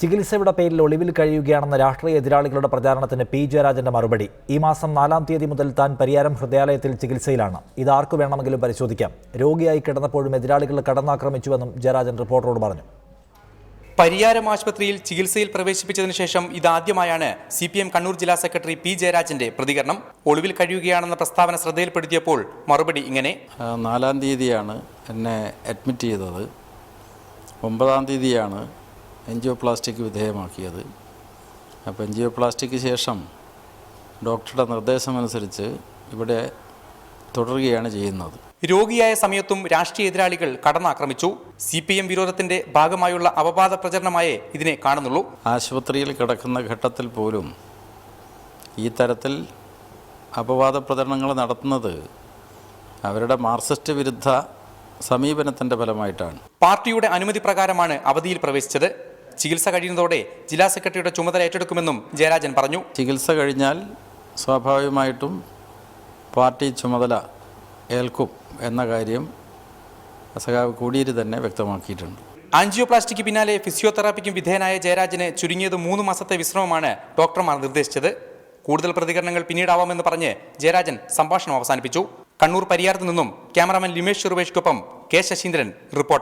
ചികിത്സയുടെ പേരിൽ ഒളിവിൽ കഴിയുകയാണെന്ന രാഷ്ട്രീയ എതിരാളികളുടെ പ്രചാരണത്തിന് പി ജയരാജന്റെ മറുപടി. ഈ മാസം നാലാം തീയതി മുതൽ താൻ പരിയാരം ഹൃദയാലയത്തിൽ ചികിത്സയിലാണ്. ഇത് ആർക്കു വേണമെങ്കിലും പരിശോധിക്കാം. രോഗിയായി കിടന്നപ്പോഴും എതിരാളികൾ കടന്നാക്രമിച്ചുവെന്നും ജയരാജൻ റിപ്പോർട്ടറോട് പറഞ്ഞു. പരിയാരം ആശുപത്രിയിൽ ചികിത്സയിൽ പ്രവേശിപ്പിച്ചതിനു ശേഷം ഇതാദ്യമായാണ് സി പി എം കണ്ണൂർ ജില്ലാ സെക്രട്ടറി പി ജയരാജന്റെ പ്രതികരണം. ഒളിവിൽ കഴിയുകയാണെന്ന പ്രസ്താവന ശ്രദ്ധയിൽപ്പെടുത്തിയപ്പോൾ മറുപടി ഇങ്ങനെ. നാലാം തീയതിയാണ് എന്നെ അഡ്മിറ്റ് ചെയ്തത്. ഒമ്പതാം തീയതിയാണ് എൻജിയോപ്ലാസ്റ്റിക് വിധേയമാക്കിയത്. അപ്പോൾ എൻജിയോപ്ലാസ്റ്റിക്ക് ശേഷം ഡോക്ടറുടെ നിർദ്ദേശമനുസരിച്ച് ഇവിടെ തുടരുകയാണ് ചെയ്യുന്നത്. രോഗിയായ സമയത്തും രാഷ്ട്രീയ എതിരാളികൾ കടന്നാക്രമിച്ചു. സി പി എം വിരോധത്തിന്റെ ഭാഗമായുള്ള അപവാദ പ്രചരണമായേ ഇതിനെ കാണുന്നുള്ളൂ. ആശുപത്രിയിൽ കിടക്കുന്ന ഘട്ടത്തിൽ പോലും ഈ തരത്തിൽ അപവാദ പ്രചരണങ്ങൾ നടത്തുന്നത് അവരുടെ മാർക്സിസ്റ്റ് വിരുദ്ധ സമീപനത്തിന്റെ ഫലമായിട്ടാണ്. പാർട്ടിയുടെ അനുമതി പ്രകാരമാണ് അവധിയിൽ പ്രവേശിച്ചത്. ചികിത്സ കഴിയുന്നതോടെ ജില്ലാ സെക്രട്ടറിയുടെ ചുമതല ഏറ്റെടുക്കുമെന്നും ജയരാജൻ പറഞ്ഞു. ചികിത്സ കഴിഞ്ഞാൽ സ്വാഭാവികമായിട്ടും പാർട്ടി ചുമതല ഏൽക്കും എന്ന കാര്യം സഖാവ് കോടിയേരി തന്നെ വ്യക്തമാക്കിയിട്ടുണ്ട്. ആൻജിയോപ്ലാസ്റ്റിക്ക് പിന്നാലെ ഫിസിയോതെറാപ്പിക്കും വിധേയനായ ജയരാജന് ചുരുങ്ങിയത് മൂന്ന് മാസത്തെ വിശ്രമമാണ് ഡോക്ടർമാർ നിർദ്ദേശിച്ചത്. കൂടുതൽ പ്രതികരണങ്ങൾ പിന്നീടാവാമെന്ന് പറഞ്ഞ് ജയരാജൻ സംഭാഷണം അവസാനിപ്പിച്ചു. കണ്ണൂർ പരിയാരത്ത് നിന്നും ക്യാമറാമാൻ ലിമേഷ് ചെറുവേഷ്ക്കൊപ്പം കെ ശശീന്ദ്രൻ റിപ്പോർട്ടർ.